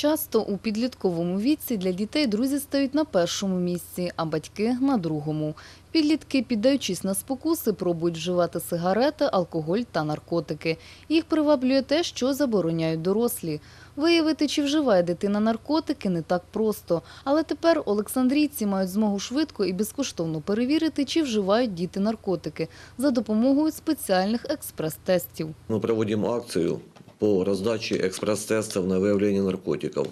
Часто у підлітковому віці для дітей друзі стають на першому місці, а батьки – на другому. Підлітки, піддаючись на спокуси, пробують вживати сигарети, алкоголь та наркотики. Їх приваблює те, що забороняють дорослі. Виявити, чи вживає дитина наркотики, не так просто. Але тепер олександрійці мають змогу швидко і безкоштовно перевірити, чи вживають діти наркотики за допомогою спеціальних експрес-тестів. Мы проводим акцию по раздаче экспресс-тестов на выявление наркотиков.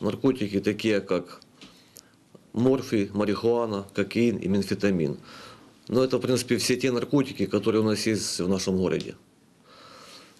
Наркотики такие, как морфий, марихуана, кокаин и менфетамин. Но это, в принципе, все те наркотики, которые у нас есть в нашем городе.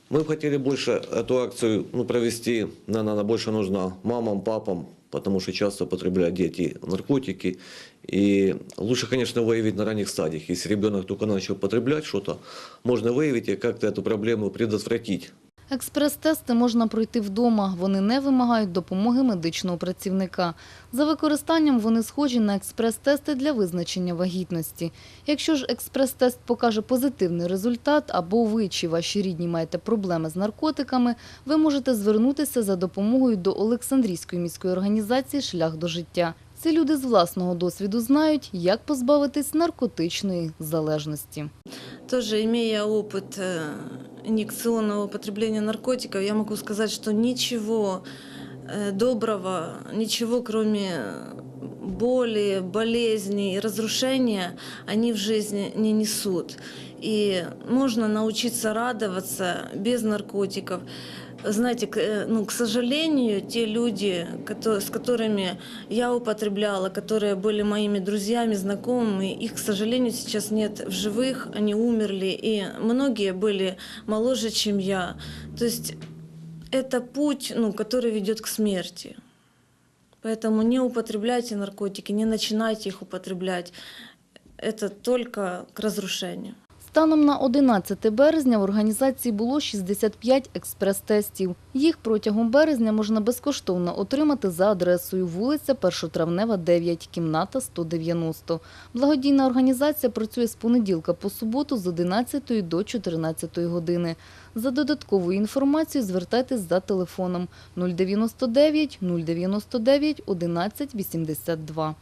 Мы хотели больше эту акцию ну, провести, наверное, она больше нужна мамам, папам, потому что часто употребляют дети наркотики. И лучше, конечно, выявить на ранних стадиях. Если ребенок только начал употреблять что-то, можно выявить и как-то эту проблему предотвратить. Експрес-тести можна пройти вдома. Вони не вимагають допомоги медичного працівника. За використанням вони схожі на експрес-тести для визначення вагітності. Якщо ж експрес-тест покаже позитивний результат, або ви чи ваші рідні маєте проблеми з наркотиками, ви можете звернутися за допомогою до Олександрійської міської організації «Шлях до життя». Ці люди з власного досвіду знають, як позбавитись наркотичної залежності. Тоже имея опыт э, инъекционного употребления наркотиков, я могу сказать, что ничего э, доброго, ничего кроме боли, болезни и разрушения они в жизни не несут. И можно научиться радоваться без наркотиков. Знаете, э, ну, к сожалению, те люди, с которыми я употребляла, которые были моими друзьями, знакомыми, их, к сожалению, сейчас нет в живых, они умерли, и многие были моложе, чем я. То есть это путь, ну, который ведет к смерти. Поэтому не употребляйте наркотики, не начинайте их употреблять. Это только к разрушению. Станом на 11 березня в організації було 65 експрес-тестів. Їх протягом березня можна безкоштовно отримати за адресою вулиця Першотравнева, 9, кімната 190. Благодійна організація працює з понеділка по суботу з 11 до 14 години. За додатковою інформацією звертайтесь за телефоном 099 099 11 82.